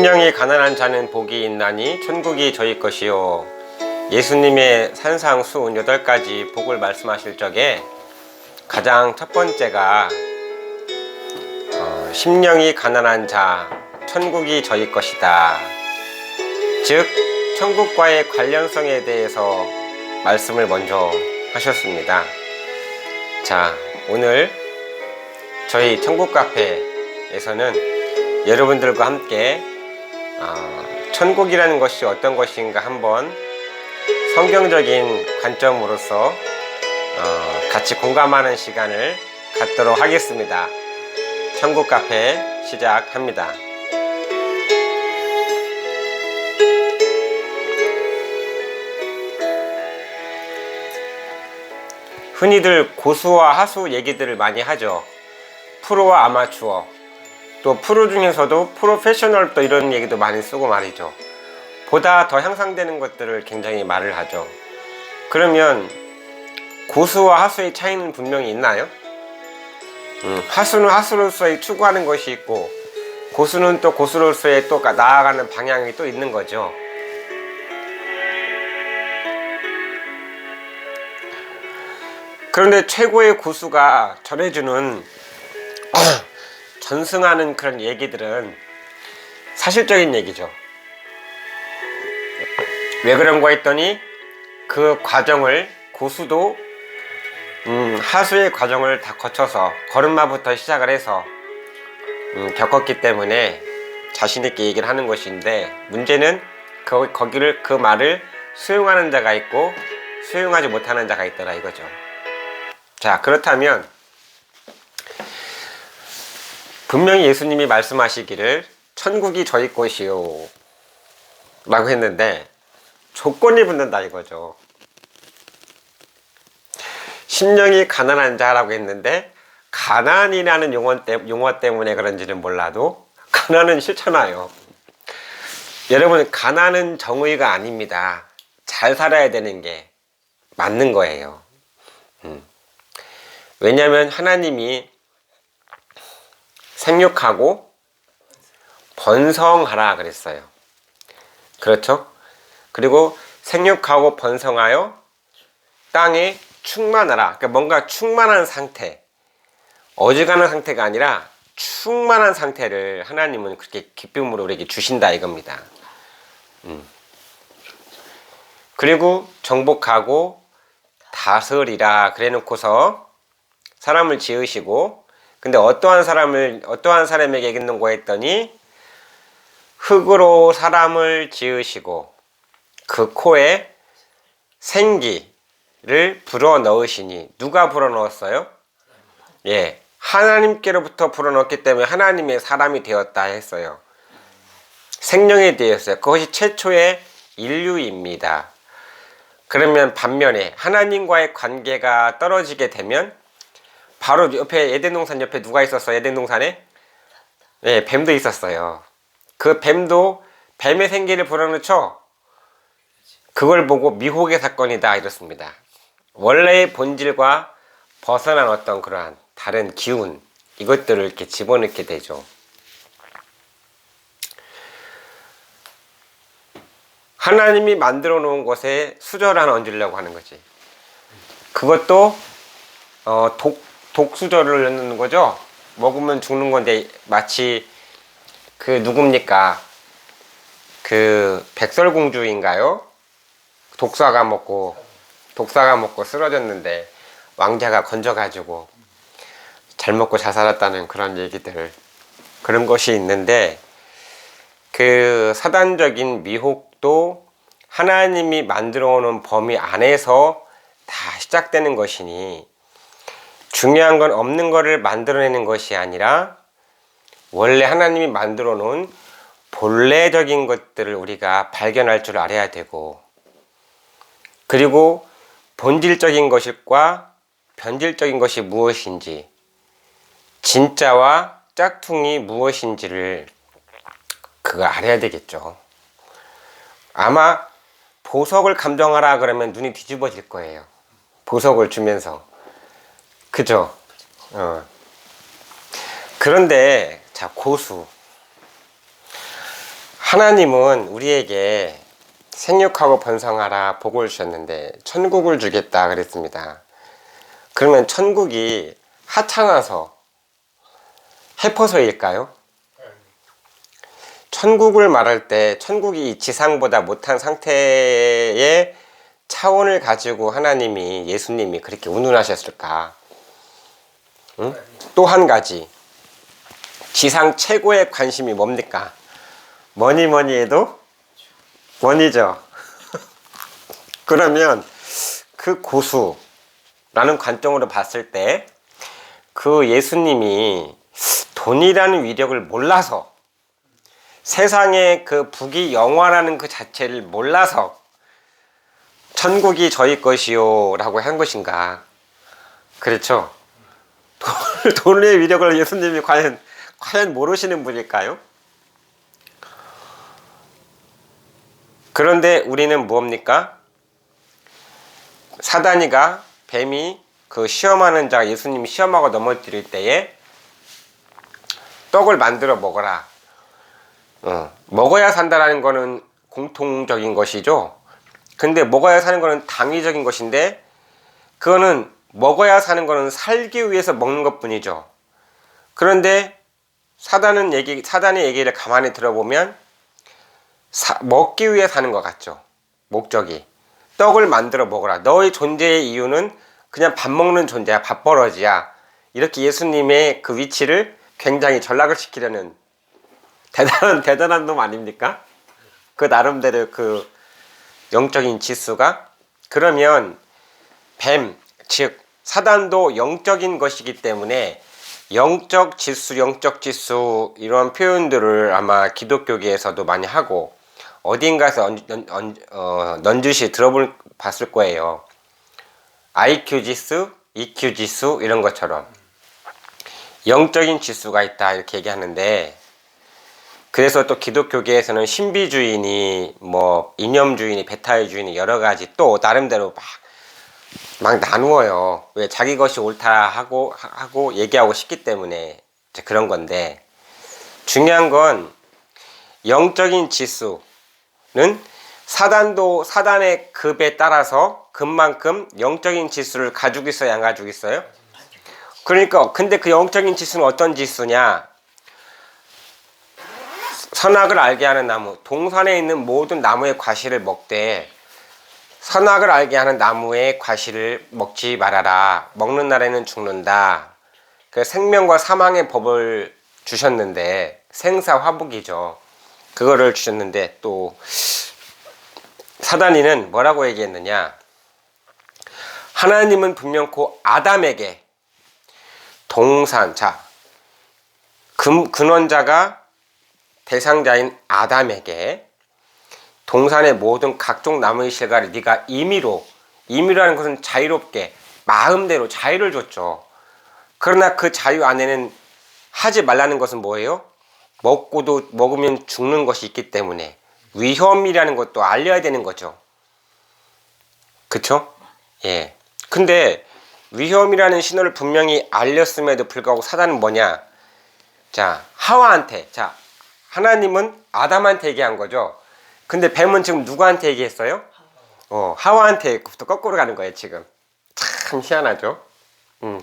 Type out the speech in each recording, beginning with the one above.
심령이 가난한 자는 복이 있나니 천국이 저희 것이요. 예수님의 산상 수운 여덟 가지 복을 말씀하실 적에 가장 첫 번째가 어, 심령이 가난한 자 천국이 저희 것이다. 즉 천국과의 관련성에 대해서 말씀을 먼저 하셨습니다. 자, 오늘 저희 천국 카페에서는 여러분들과 함께 어, 천국이라는 것이 어떤 것인가 한번 성경적인 관점으로서 어, 같이 공감하는 시간을 갖도록 하겠습니다. 천국 카페 시작합니다. 흔히들 고수와 하수 얘기들을 많이 하죠. 프로와 아마추어. 또 프로 중에서도 프로페셔널 또 이런 얘기도 많이 쓰고 말이죠. 보다 더 향상되는 것들을 굉장히 말을 하죠. 그러면 고수와 하수의 차이는 분명히 있나요? 음, 하수는 하수로서의 추구하는 것이 있고 고수는 또 고수로서의 또 나아가는 방향이 또 있는 거죠. 그런데 최고의 고수가 전해주는 전승하는 그런 얘기들은 사실적인 얘기죠. 왜 그런가 했더니 그 과정을 고수도 음, 하수의 과정을 다 거쳐서 걸음마부터 시작을 해서 음, 겪었기 때문에 자신 있게 얘기를 하는 것인데 문제는 그, 거기를 그 말을 수용하는 자가 있고 수용하지 못하는 자가 있더라 이거죠. 자 그렇다면 분명히 예수님이 말씀하시기를 천국이 저희 것이요 라고 했는데 조건이 붙는다 이거죠. 심령이 가난한 자라고 했는데 가난이라는 용어, 때, 용어 때문에 그런지는 몰라도 가난은 싫잖아요 여러분 가난은 정의가 아닙니다. 잘 살아야 되는 게 맞는 거예요. 음. 왜냐하면 하나님이 생육하고 번성하라 그랬어요. 그렇죠? 그리고 생육하고 번성하여 땅에 충만하라. 그러니까 뭔가 충만한 상태. 어지간한 상태가 아니라 충만한 상태를 하나님은 그렇게 기쁨으로 우리에게 주신다 이겁니다. 음. 그리고 정복하고 다스리라 그래 놓고서 사람을 지으시고 근데 어떠한 사람을 어떠한 사람에게 있는 거 했더니 흙으로 사람을 지으시고 그 코에 생기를 불어 넣으시니 누가 불어 넣었어요? 예. 하나님께로부터 불어 넣었기 때문에 하나님의 사람이 되었다 했어요. 생명이 되었어요. 그것이 최초의 인류입니다. 그러면 반면에 하나님과의 관계가 떨어지게 되면 바로 옆에 에덴동산 옆에 누가 있었어? 에덴동산에? 네, 뱀도 있었어요. 그 뱀도 뱀의 생기를 불어넣죠? 그걸 보고 미혹의 사건이다 이렇습니다. 원래의 본질과 벗어난 어떤 그러한 다른 기운 이것들을 이렇게 집어넣게 되죠. 하나님이 만들어 놓은 곳에 수저를 하나 얹으려고 하는 거지. 그것도 어, 독 독수저를 넣는 거죠. 먹으면 죽는 건데 마치 그 누굽니까? 그 백설공주인가요? 독사가 먹고 독사가 먹고 쓰러졌는데 왕자가 건져가지고 잘 먹고 잘 살았다는 그런 얘기들 그런 것이 있는데 그 사단적인 미혹도 하나님이 만들어 놓은 범위 안에서 다 시작되는 것이니 중요한 건 없는 거를 만들어내는 것이 아니라 원래 하나님이 만들어 놓은 본래적인 것들을 우리가 발견할 줄 알아야 되고 그리고 본질적인 것과 변질적인 것이 무엇인지 진짜와 짝퉁이 무엇인지를 그거 알아야 되겠죠. 아마 보석을 감정하라 그러면 눈이 뒤집어질 거예요. 보석을 주면서. 그죠? 어. 그런데 자 고수 하나님은 우리에게 생육하고 번성하라 복을 주셨는데 천국을 주겠다 그랬습니다. 그러면 천국이 하찮아서 해퍼서일까요? 천국을 말할 때 천국이 지상보다 못한 상태의 차원을 가지고 하나님이 예수님이 그렇게 운운하셨을까? 응? 또한 가지 지상 최고의 관심이 뭡니까? 뭐니 뭐니 해도 원이죠. 그러면 그 고수라는 관점으로 봤을 때 그 예수님이 돈이라는 위력을 몰라서 세상의 그 북이 영화라는 그 자체를 몰라서 천국이 저희 것이요 라고 한 것인가 그렇죠 돈- 돈의 위력을 예수님이 과연 과연 모르시는 분일까요? 그런데 우리는 뭡니까? 사단이가 뱀이 그 시험하는 자 예수님이 시험하고 넘어뜨릴 때에 떡을 만들어 먹어라. 어, 먹어야 산다라는 거는 공통적인 것이죠. 근데 먹어야 사는 거는 당위적인 것인데 그거는 먹어야 사는 거는 살기 위해서 먹는 것 뿐이죠. 그런데 사단은 얘기 사단의 얘기를 가만히 들어보면 사- 먹기 위해 사는 것 같죠. 목적이 떡을 만들어 먹어라. 너의 존재의 이유는 그냥 밥 먹는 존재야, 밥버러지야. 이렇게 예수님의 그 위치를 굉장히 전락을 시키려는 대단한 대단한 놈 아닙니까? 그 나름대로 그 영적인 지수가 그러면 뱀, 즉 사단도 영적인 것이기 때문에 영적 지수, 영적 지수 이런 표현들을 아마 기독교계에서도 많이 하고 어딘가에서 어, 넌지시 들어볼 봤을 거예요. IQ 지수, EQ 지수 이런 것처럼 영적인 지수가 있다 이렇게 얘기하는데 그래서 또 기독교계에서는 신비주의니 뭐 이념주의니 베타의 주의니 여러 가지 또 나름대로 막 막 나누어요. 왜 자기 것이 옳다 하고 하고 얘기하고 싶기 때문에 그런 건데 중요한 건 영적인 지수는 사단도 사단의 급에 따라서 급만큼 영적인 지수를 가지고 있어야 안 가지고 있어요? 그러니까 근데 그 영적인 지수는 어떤 지수냐? 선악을 알게 하는 나무, 동산에 있는 모든 나무의 과실을 먹되 선악을 알게 하는 나무의 과실을 먹지 말아라. 먹는 날에는 죽는다. 그 생명과 사망의 법을 주셨는데 생사 화복이죠. 그거를 주셨는데 또 사단이는 뭐라고 얘기했느냐? 하나님은 분명코 아담에게 동산 자 근, 근원자가 대상자인 아담에게 동산의 모든 각종 나무의 실과를 네가 임의로 임의라는 것은 자유롭게 마음대로 자유를 줬죠. 그러나 그 자유 안에는 하지 말라는 것은 뭐예요? 먹고도 먹으면 죽는 것이 있기 때문에 위험이라는 것도 알려야 되는 거죠. 그쵸? 예. 근데 위험이라는 신호를 분명히 알렸음에도 불구하고 사단은 뭐냐? 자, 하와한테, 자, 하나님은 아담한테 얘기한 거죠. 근데 뱀은 지금 누구한테 얘기했어요? 어, 하와한테부터 거꾸로 가는 거예요, 지금. 참 희한하죠? 음.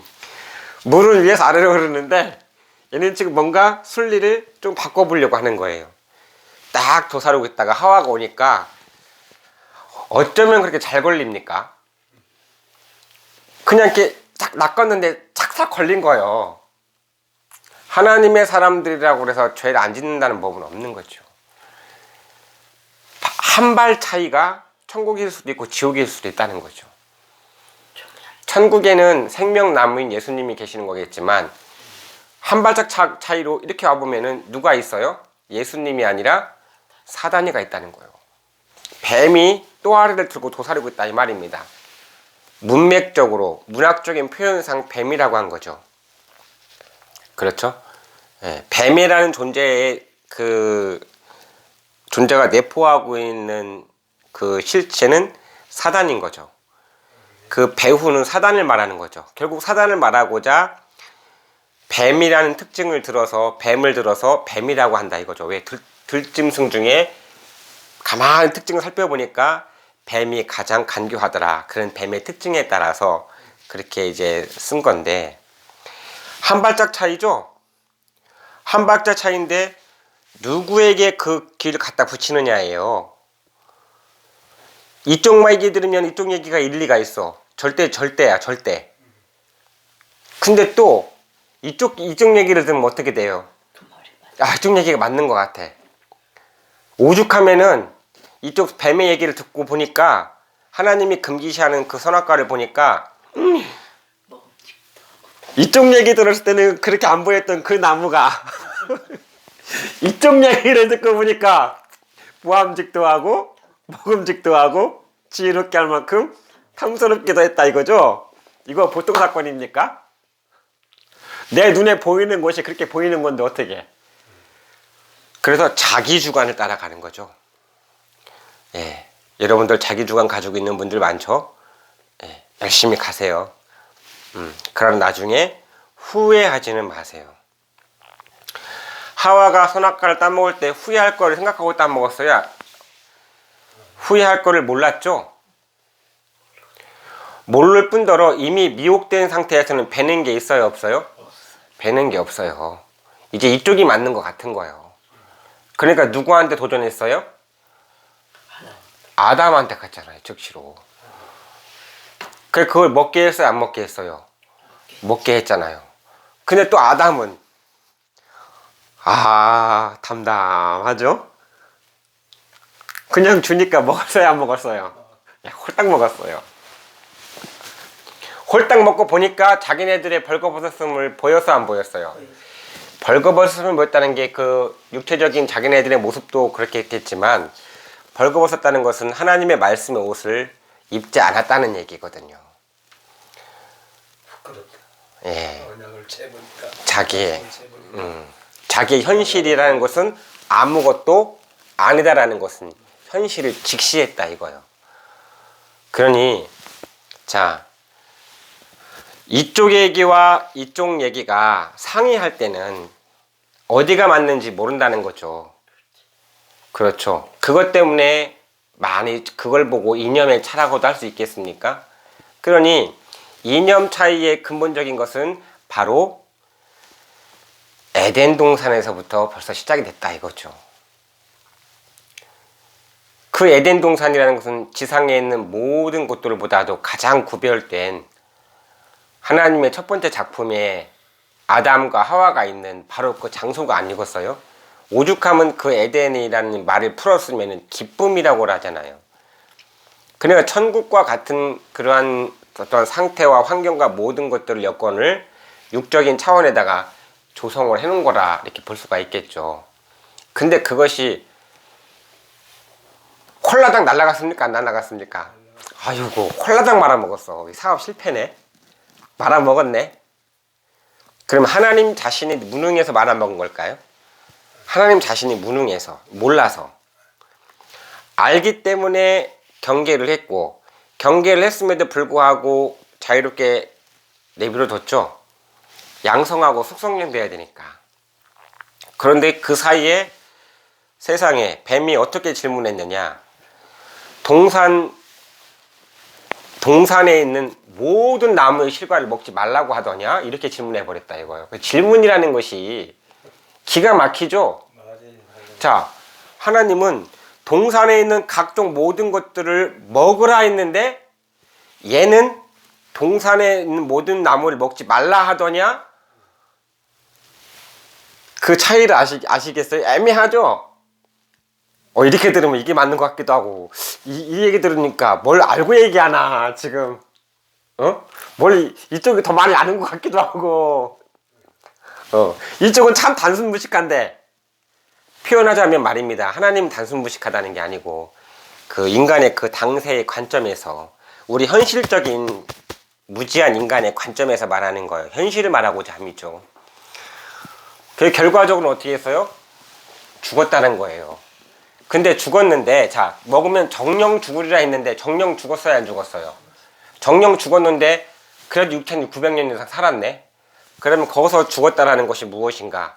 물을 위해서 아래로 흐르는데 얘는 지금 뭔가 순리를 좀 바꿔보려고 하는 거예요. 딱 도사르고 있다가 하와가 오니까 어쩌면 그렇게 잘 걸립니까? 그냥 이렇게 딱 낚았는데 착착 걸린 거예요. 하나님의 사람들이라고 그래서 죄를 안 짓는다는 법은 없는 거죠. 한 발 차이가 천국일 수도 있고 지옥일 수도 있다는 거죠. 천국에는 생명나무인 예수님이 계시는 거겠지만 한 발짝 차, 차이로 이렇게 와보면은 누가 있어요? 예수님이 아니라 사단이가 있다는 거예요. 뱀이 또아리를 들고 도사리고 있다 이 말입니다. 문맥적으로 문학적인 표현상 뱀이라고 한 거죠. 그렇죠? 예, 뱀이라는 존재의 그 존재가 내포하고 있는 그 실체는 사단인 거죠. 그 배후는 사단을 말하는 거죠. 결국 사단을 말하고자 뱀이라는 특징을 들어서 뱀을 들어서 뱀이라고 한다 이거죠. 왜 들, 들짐승 중에 가만히 특징을 살펴보니까 뱀이 가장 간교하더라. 그런 뱀의 특징에 따라서 그렇게 이제 쓴 건데 한 발짝 차이죠. 한 발짝 차이인데 누구에게 그 길을 갖다 붙이느냐예요. 이쪽 얘기 들으면 이쪽 얘기가 일리가 있어. 절대 절대야 절대. 근데 또 이쪽 이쪽 얘기를 들으면 어떻게 돼요? 아 이쪽 얘기가 맞는 것 같아. 오죽하면은 이쪽 뱀의 얘기를 듣고 보니까 하나님이 금기시하는 그 선악과를 보니까 먹음직도 이쪽 얘기 들었을 때는 그렇게 안 보였던 그 나무가 이쪽 얘기를 듣고 보니까 보암직도 하고 먹음직도 하고 지혜롭게 할 만큼 탐스럽기도 했다 이거죠? 이거 보통 사건입니까? 내 눈에 보이는 것이 그렇게 보이는 건데 어떻게? 그래서 자기 주관을 따라가는 거죠. 예, 여러분들 자기 주관 가지고 있는 분들 많죠? 예, 열심히 가세요. 음, 그럼 나중에 후회하지는 마세요. 하와가 선악과를 따먹을 때 후회할 거를 생각하고 따먹었어요. 후회할 거를 몰랐죠. 모를 뿐더러 이미 미혹된 상태에서는 배는 게 있어요, 없어요? 배는 게 없어요. 이제 이쪽이 맞는 것 같은 거예요. 그러니까 누구한테 도전했어요? 아담한테 갔잖아요, 즉시로. 그래 그걸 먹게 했어요, 안 먹게 했어요? 먹게 했잖아요. 근데 또 아담은 아 담담하죠? 그냥 주니까 먹었어요, 안 먹었어요? 야, 홀딱 먹었어요. 홀딱 먹고 보니까 자기네들의 벌거벗었음을 보였어, 안 보였어요? 벌거벗음을 보였다는 게 그 육체적인 자기네들의 모습도 그렇게 했겠지만 벌거벗었다는 것은 하나님의 말씀의 옷을 입지 않았다는 얘기거든요. 부끄럽다. 예, 자기의 음, 자기의 현실이라는 것은 아무것도 아니다라는 것은 현실을 직시했다 이거요. 그러니 자 이쪽 얘기와 이쪽 얘기가 상의할 때는 어디가 맞는지 모른다는 거죠. 그렇죠. 그것 때문에 많이 그걸 보고 이념의 차라고도 할 수 있겠습니까? 그러니 이념 차이의 근본적인 것은 바로 에덴 동산에서부터 벌써 시작이 됐다 이거죠. 그 에덴 동산이라는 것은 지상에 있는 모든 곳들보다도 가장 구별된 하나님의 첫 번째 작품에 아담과 하와가 있는 바로 그 장소가 아니겠어요? 오죽하면 그 에덴이라는 말을 풀었으면 기쁨이라고 하잖아요. 그러니까 천국과 같은 그러한 어떤 상태와 환경과 모든 것들을 여건을 육적인 차원에다가 조성을 해놓은 거라 이렇게 볼 수가 있겠죠. 근데 그것이 콜라당 날라갔습니까? 안 날라갔습니까? 아이고 콜라당 말아먹었어. 사업 실패네. 말아먹었네. 그럼 하나님 자신이 무능해서 말아먹은 걸까요? 하나님 자신이 무능해서 몰라서 알기 때문에 경계를 했고 경계를 했음에도 불구하고 자유롭게 내버려뒀죠. 양성하고 숙성돼야 되니까. 그런데 그 사이에 세상에 뱀이 어떻게 질문했느냐? 동산 동산에 있는 모든 나무의 실과를 먹지 말라고 하더냐? 이렇게 질문해 버렸다 이거예요. 그 질문이라는 것이 기가 막히죠. 자, 하나님은 동산에 있는 각종 모든 것들을 먹으라 했는데 얘는 동산에 있는 모든 나무를 먹지 말라 하더냐? 그 차이를 아시, 아시겠어요? 애매하죠? 어, 이렇게 들으면 이게 맞는 것 같기도 하고, 이, 이 얘기 들으니까 뭘 알고 얘기하나, 지금. 어? 뭘, 이- 이쪽이 더 많이 아는 것 같기도 하고, 어, 이쪽은 참 단순 무식한데, 표현하자면 말입니다. 하나님 단순 무식하다는 게 아니고 그 인간의 그 당세의 관점에서 우리 현실적인 무지한 인간의 관점에서 말하는 거예요. 현실을 말하고자 함이죠. 그 결과적으로 어떻게 했어요? 죽었다는 거예요. 근데 죽었는데 자 먹으면 정령 죽으리라 했는데 정령 죽었어요 안 죽었어요? 정령 죽었는데 그래도 6,900년 이상 살았네. 그러면 거기서 죽었다라는 것이 무엇인가?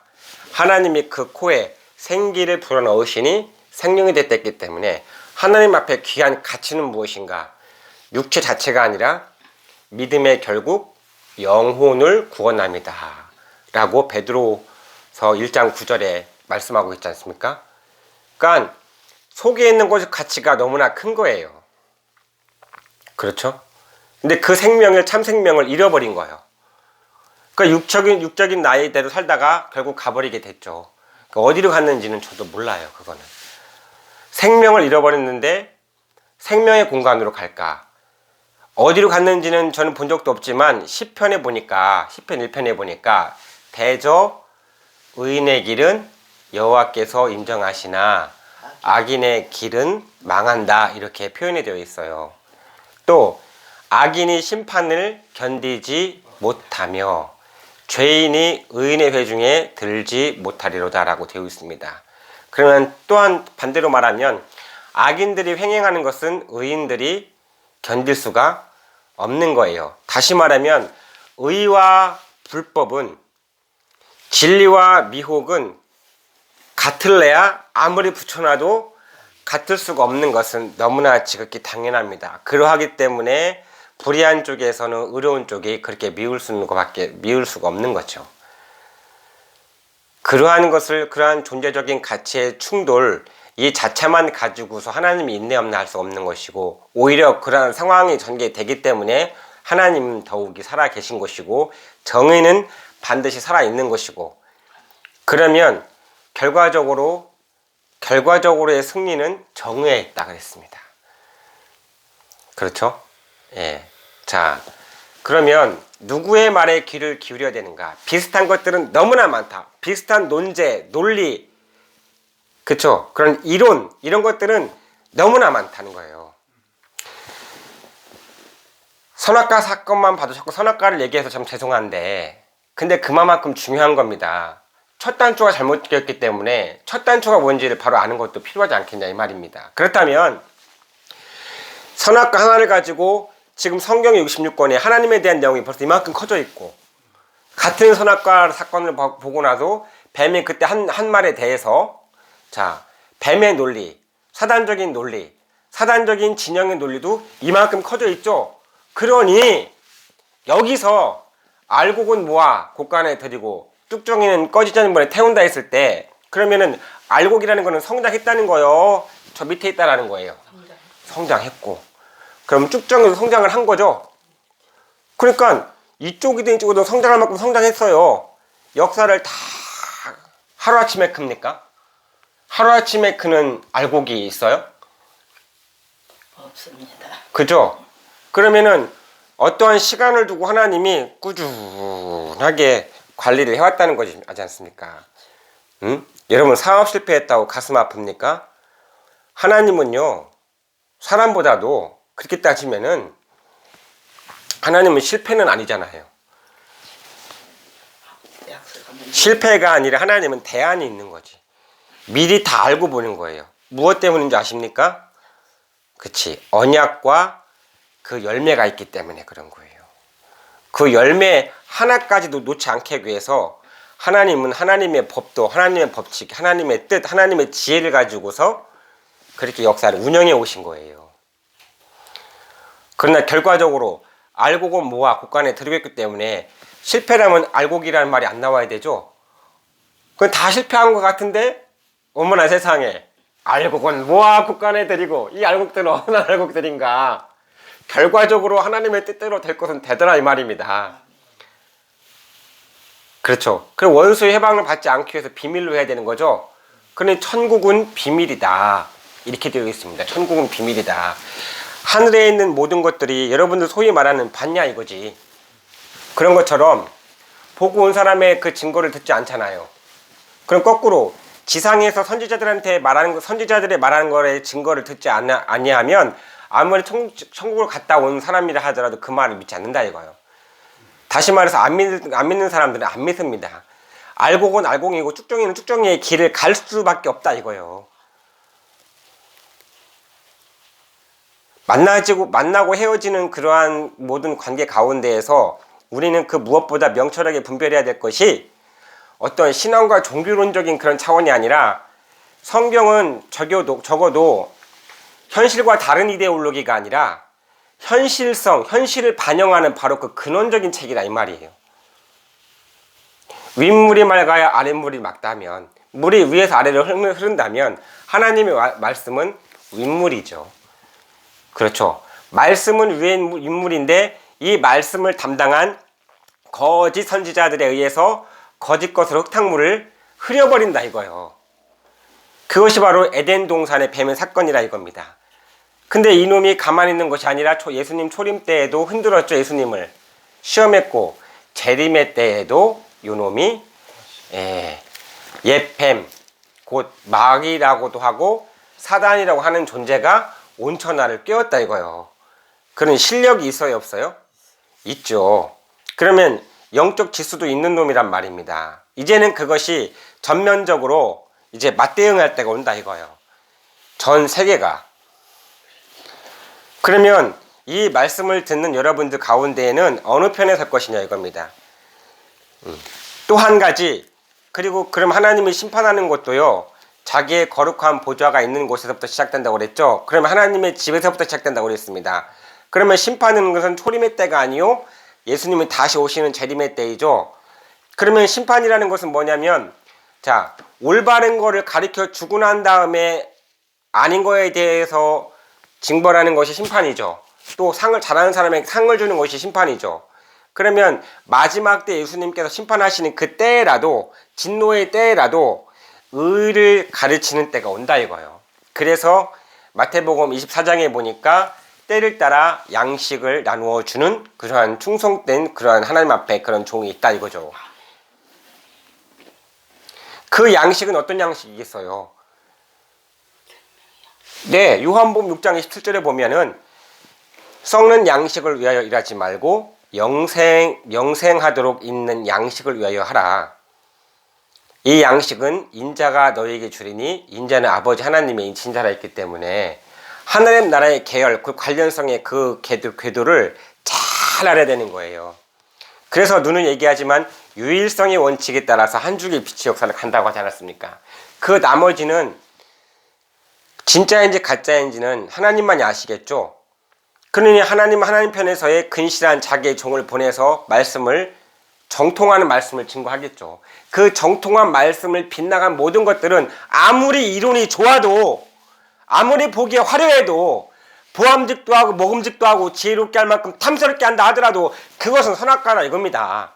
하나님이 그 코에 생기를 불어넣으시니 생명이 됐기 때문에 하나님 앞에 귀한 가치는 무엇인가? 육체 자체가 아니라 믿음의 결국 영혼을 구원합니다. 라고 베드로서 1장 9절에 말씀하고 있지 않습니까? 그러니까 속에 있는 것의 가치가 너무나 큰 거예요. 그렇죠? 근데 그 생명을 참 생명을 잃어버린 거예요. 그러니까 육적인 육적인 나이대로 살다가 결국 가버리게 됐죠. 그러니까 어디로 갔는지는 저도 몰라요. 그거는 생명을 잃어버렸는데 생명의 공간으로 갈까? 어디로 갔는지는 저는 본 적도 없지만 10편에 보니까 10편 1편에 보니까 대저 의인의 길은 여호와께서 인정하시나 악인의 길은 망한다 이렇게 표현이 되어 있어요. 또 악인이 심판을 견디지 못하며 죄인이 의인의 회중에 들지 못하리로다라고 되어 있습니다. 그러면 또한 반대로 말하면 악인들이 횡행하는 것은 의인들이 견딜 수가 없는 거예요. 다시 말하면 의와 불법은 진리와 미혹은 같을래야 아무리 붙여놔도 같을 수가 없는 것은 너무나 지극히 당연합니다. 그러하기 때문에 불의한 쪽에서는 의로운 쪽이 그렇게 미울 수 있는 것밖에 미울 수가 없는 거죠. 그러한 것을 그러한 존재적인 가치의 충돌 이 자체만 가지고서 하나님이 있네 없나 할 수 없는 것이고 오히려 그러한 상황이 전개되기 때문에 하나님 더욱이 살아 계신 것이고 정의는 반드시 살아 있는 것이고 그러면 결과적으로 결과적으로의 승리는 정의에 있다 그랬습니다. 그렇죠? 예. 자, 그러면 누구의 말에 귀를 기울여야 되는가? 비슷한 것들은 너무나 많다. 비슷한 논제, 논리, 그쵸? 그런 이론, 이런 것들은 너무나 많다는 거예요. 선악과 사건만 봐도 자꾸 선악과를 얘기해서 참 죄송한데, 근데 그만큼 중요한 겁니다. 첫 단추가 잘못되었기 때문에 첫 단추가 뭔지를 바로 아는 것도 필요하지 않겠냐 이 말입니다. 그렇다면 선악과 하나를 가지고 지금 성경의 66권에 하나님에 대한 내용이 벌써 이만큼 커져 있고 같은 선악과 사건을 보- 보고 나도 뱀이 그때 한, 한 말에 대해서 자 뱀의 논리, 사단적인 논리, 사단적인 진영의 논리도 이만큼 커져 있죠. 그러니 여기서 알곡은 모아 곳간에 들이고 뚝정이는 꺼지지 않는 분에 태운다 했을 때 그러면은 알곡이라는 거는 성장했다는 거요. 저 밑에 있다라는 거예요. 성장. 성장 했고 그럼 쭉정에서 성장을 한 거죠. 그러니까 이쪽이든 이쪽이든 성장할 만큼 성장했어요. 역사를 다 하루아침에 큽니까? 하루아침에 크는 알곡이 있어요? 없습니다. 그죠? 그러면은 어떠한 시간을 두고 하나님이 꾸준하게 관리를 해왔다는 거지 하지 않습니까? 응? 여러분 사업 실패했다고 가슴 아픕니까? 하나님은요 사람보다도 그렇게 따지면은 하나님은 실패는 아니잖아요. 실패가 아니라 하나님은 대안이 있는 거지. 미리 다 알고 보는 거예요. 무엇 때문인지 아십니까? 그치. 언약과 그 열매가 있기 때문에 그런 거예요. 그 열매 하나까지도 놓지 않게 위해서 하나님은 하나님의 법도, 하나님의 법칙, 하나님의 뜻, 하나님의 지혜를 가지고서 그렇게 역사를 운영해 오신 거예요. 그러나 결과적으로 알곡은 모아 곳간에 들어있기 때문에 실패라면 알곡이라는 말이 안 나와야 되죠. 그건 다 실패한 것 같은데 어머나 세상에 알곡은 모아 곳간에 들이고 이 알곡들은 어느 알곡들인가 결과적으로 하나님의 뜻대로 될 것은 되더라 이 말입니다. 그렇죠. 그 원수의 해방을 받지 않기 위해서 비밀로 해야 되는 거죠. 그러니 천국은 비밀이다. 이렇게 되어 있습니다. 천국은 비밀이다. 하늘에 있는 모든 것들이 여러분들 소위 말하는 봤냐 이거지. 그런 것처럼 보고 온 사람의 그 증거를 듣지 않잖아요. 그럼 거꾸로 지상에서 선지자들한테 말하는 거- 선지자들의 말하는 거에 증거를 듣지 않냐, 아니하면 아무리 천, 천국을 갔다 온 사람이라 하더라도 그 말을 믿지 않는다 이거예요. 다시 말해서 안 믿는, 안 믿는 사람들은 안 믿습니다. 알곡은 알곡이고 쭉정이는 쭉정이의 길을 갈 수밖에 없다 이거예요. 만나지고 만나고 헤어지는 그러한 모든 관계 가운데에서 우리는 그 무엇보다 명철하게 분별해야 될 것이 어떤 신앙과 종교론적인 그런 차원이 아니라 성경은 적어도, 적어도 현실과 다른 이데올로기가 아니라 현실성, 현실을 반영하는 바로 그 근원적인 책이라 이 말이에요. 윗물이 맑아야 아랫물이 맑다면 물이 위에서 아래로 흐른다면 하나님의 와- 말씀은 윗물이죠. 그렇죠. 말씀은 위에 물- 윗물인데 이 말씀을 담당한 거짓 선지자들에 의해서 거짓 것으로 흙탕물을 흐려버린다 이거예요. 그것이 바로 에덴 동산의 뱀의 사건이라 이겁니다. 근데 이놈이 가만히 있는 것이 아니라 초- 예수님 초림 때에도 흔들었죠 예수님을 시험했고 재림의 때에도 이놈이 예, 옛뱀 곧 마귀라고도 하고 사단이라고 하는 존재가 온천하를 깨웠다 이거요. 그런 실력이 있어요 없어요? 있죠. 그러면 영적 지수도 있는 놈이란 말입니다. 이제는 그것이 전면적으로 이제 맞대응할 때가 온다 이거예요. 전 세계가. 그러면 이 말씀을 듣는 여러분들 가운데에는 어느 편에 설 것이냐 이겁니다. 또한 가지 그리고 그럼 하나님이 심판하는 것도요 자기의 거룩한 보좌가 있는 곳에서부터 시작된다고 그랬죠? 그러면 하나님의 집에서부터 시작된다고 그랬습니다. 그러면 심판하는 것은 초림의 때가 아니요 예수님이 다시 오시는 재림의 때이죠? 그러면 심판이라는 것은 뭐냐면 자 올바른 거를 가리켜 주고 난 다음에 아닌 거에 대해서 징벌하는 것이 심판이죠. 또 상을 잘하는 사람에게 상을 주는 것이 심판이죠. 그러면 마지막 때 예수님께서 심판하시는 그 때라도 진노의 때라도 의를 가르치는 때가 온다 이거예요. 그래서 마태복음 24장에 보니까 때를 따라 양식을 나누어 주는 그러한 충성된 그러한 하나님 앞에 그런 종이 있다 이거죠. 그 양식은 어떤 양식이겠어요? 네, 요한복음 6장 27절에 보면은 썩는 양식을 위하여 일하지 말고 영생 영생하도록 있는 양식을 위하여 하라. 이 양식은 인자가 너에게 주리니 인자는 아버지 하나님의 인친자라 있기 때문에 하나님 나라의 계열 그 관련성의 그 궤도, 궤도를 잘 알아야 되는 거예요. 그래서 눈은 얘기하지만 유일성의 원칙에 따라서 한 줄기 빛의 역사를 간다고 하지 않았습니까? 그 나머지는 진짜인지 가짜인지는 하나님만이 아시겠죠. 그러니 하나님 하나님 편에서의 근실한 자기의 종을 보내서 말씀을 정통하는 말씀을 증거하겠죠. 그 정통한 말씀을 빗나간 모든 것들은 아무리 이론이 좋아도 아무리 보기에 화려해도 보암직도 하고 먹음직도 하고 지혜롭게 할 만큼 탐스럽게 한다 하더라도 그것은 선악과라 이겁니다.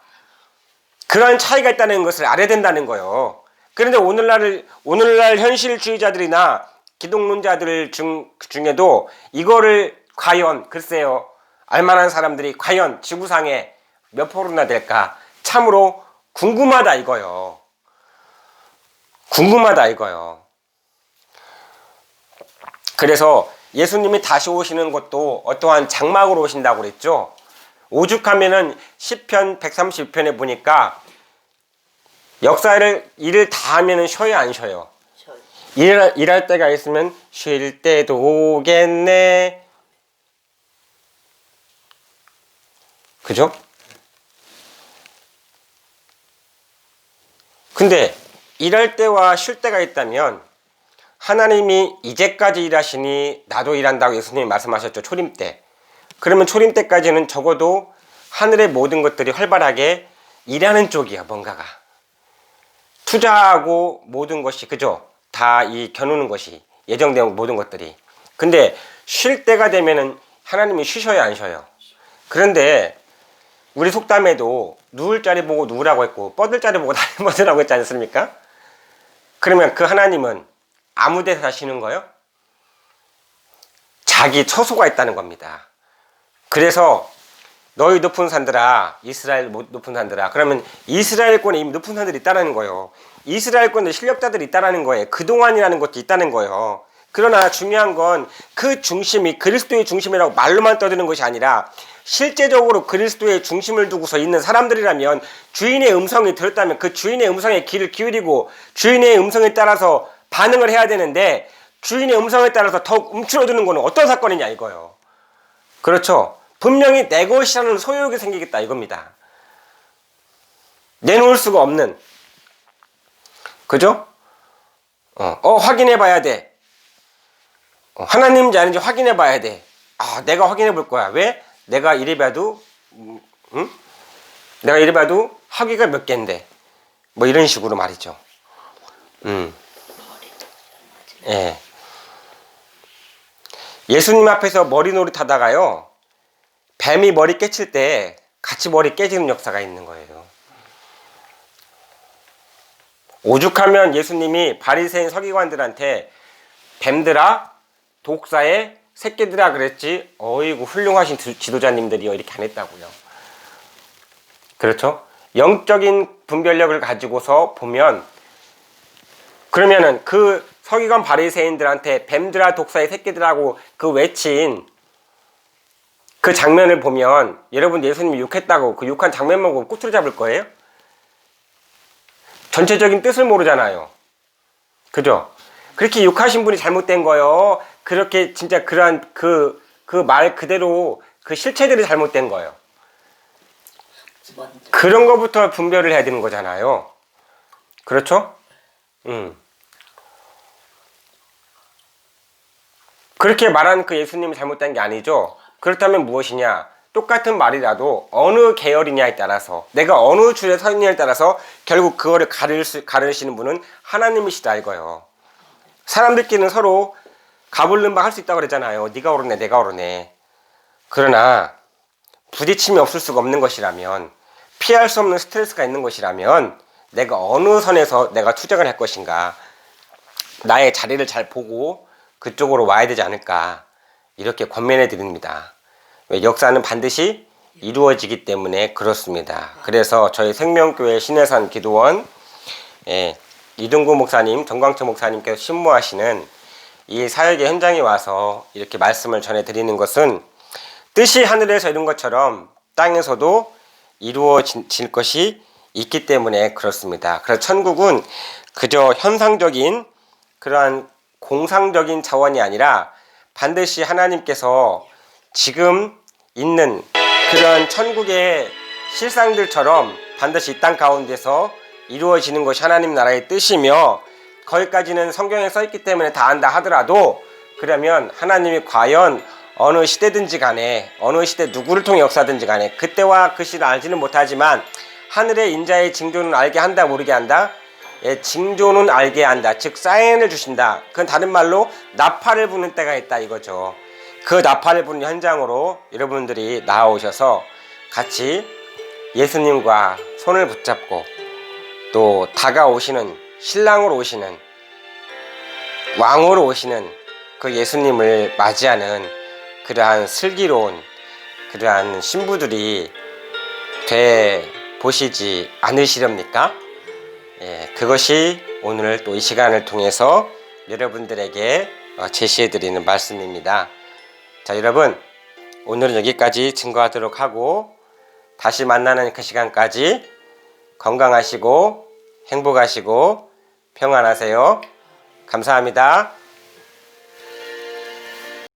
그런 차이가 있다는 것을 알아야 된다는 거예요. 그런데 오늘날 오늘날 현실주의자들이나 기독론자들 중, 중에도 이거를 과연 글쎄요 알만한 사람들이 과연 지구상에 몇 프로나 될까 참으로 궁금하다 이거요. 궁금하다 이거요. 그래서 예수님이 다시 오시는 것도 어떠한 장막으로 오신다고 그랬죠. 오죽하면은 10편 130편에 보니까 역사를 일을 다 하면은 쉬어야 안 쉬어요. 저 일, 일할 때가 있으면 쉴 때도 오겠네. 그죠? 근데 일할 때와 쉴 때가 있다면 하나님이 이제까지 일하시니 나도 일한다고 예수님이 말씀하셨죠. 초림 때. 그러면 초림 때까지는 적어도 하늘의 모든 것들이 활발하게 일하는 쪽이야, 뭔가가. 투자하고 모든 것이 그죠? 다 이 겨누는 것이 예정된 모든 것들이. 근데 쉴 때가 되면은 하나님이 쉬셔야 안 쉬어요. 그런데 우리 속담에도 누울 자리 보고 누우라고 했고 뻗을 자리 보고 다리 뻗으라고 했지 않습니까? 그러면 그 하나님은 아무 데서 사시는 거요? 자기 처소가 있다는 겁니다. 그래서 너희 높은 산들아 이스라엘 모- 높은 산들아 그러면 이스라엘권에 이미 높은 산들이 있다는 거예요. 이스라엘권에 실력자들이 있다는 거예요. 그동안이라는 것도 있다는 거예요. 그러나 중요한 건 그 중심이 그리스도의 중심이라고 말로만 떠드는 것이 아니라 실제적으로 그리스도의 중심을 두고서 있는 사람들이라면 주인의 음성이 들었다면 그 주인의 음성에 귀를 기울이고 주인의 음성에 따라서 반응을 해야 되는데 주인의 음성에 따라서 더욱 움츠러드는 것은 어떤 사건이냐 이거예요. 그렇죠. 분명히 내 것이라는 소유욕이 생기겠다 이겁니다. 내놓을 수가 없는. 그죠? 어, 어 확인해 봐야 돼. 어, 하나님인지 아닌지 확인해 봐야 돼. 아, 내가 확인해 볼 거야. 왜? 내가 이래 봐도, 음, 응? 내가 이래 봐도 학위가 몇 개인데. 뭐 이런 식으로 말이죠. 음. 예. 예수님 앞에서 머리놀이 하다가요, 뱀이 머리 깨칠 때 같이 머리 깨지는 역사가 있는 거예요. 오죽하면 예수님이 바리새인 서기관들한테 뱀들아 독사의 새끼들아 그랬지 어이구 훌륭하신 두- 지도자님들이요 이렇게 안 했다고요. 그렇죠? 영적인 분별력을 가지고서 보면 그러면은 그 서기관 바리새인들한테 뱀들아 독사의 새끼들하고 그 외친 그 장면을 보면 여러분 예수님이 욕했다고 그 욕한 장면만 보고 꼬투리 잡을 거예요? 전체적인 뜻을 모르잖아요. 그죠? 그렇게 욕하신 분이 잘못된 거예요. 그렇게 진짜 그러한 그, 그 말 그대로 그 실체들이 잘못된 거예요. 그런 것부터 분별을 해야 되는 거잖아요. 그렇죠? 음. 그렇게 말한 그 예수님이 잘못된 게 아니죠. 그렇다면 무엇이냐? 똑같은 말이라도 어느 계열이냐에 따라서 내가 어느 줄에 서 있느냐에 따라서 결국 그거를 가르, 가르시는 분은 하나님이시다 이거요. 사람들끼리는 서로 가불는 바할 수 있다고 그랬잖아요. 네가 옳으네, 내가 옳으네. 그러나 부딪힘이 없을 수가 없는 것이라면 피할 수 없는 스트레스가 있는 것이라면 내가 어느 선에서 내가 투쟁을 할 것인가 나의 자리를 잘 보고 그쪽으로 와야 되지 않을까 이렇게 권면해 드립니다. 왜 역사는 반드시 이루어지기 때문에 그렇습니다. 그래서 저희 생명교회 신해산 기도원 예, 이동구 목사님, 정광철 목사님께서 신무하시는 이 사역의 현장에 와서 이렇게 말씀을 전해 드리는 것은 뜻이 하늘에서 이룬 것처럼 땅에서도 이루어질 것이 있기 때문에 그렇습니다. 그래서 천국은 그저 현상적인 그러한 공상적인 차원이 아니라 반드시 하나님께서 지금 있는 그런 천국의 실상들처럼 반드시 이 땅 가운데서 이루어지는 것이 하나님 나라의 뜻이며 거기까지는 성경에 써 있기 때문에 다 안다 하더라도 그러면 하나님이 과연 어느 시대든지 간에 어느 시대 누구를 통해 역사든지 간에 그때와 그 시를 알지는 못하지만 하늘의 인자의 징조는 알게 한다 모르게 한다? 예, 징조는 알게 한다. 즉 사인을 주신다. 그건 다른 말로 나팔을 부는 때가 있다 이거죠 그 나팔을 부는 현장으로 여러분들이 나오셔서 같이 예수님과 손을 붙잡고 또 다가오시는 신랑으로 오시는 왕으로 오시는 그 예수님을 맞이하는 그러한 슬기로운 그러한 신부들이 돼 보시지 않으시렵니까? 예, 그것이 오늘 또 이 시간을 통해서 여러분들에게 어, 제시해 드리는 말씀입니다. 자, 여러분, 오늘은 여기까지 증거하도록 하고 다시 만나는 그 시간까지 건강하시고 행복하시고 평안하세요. 감사합니다.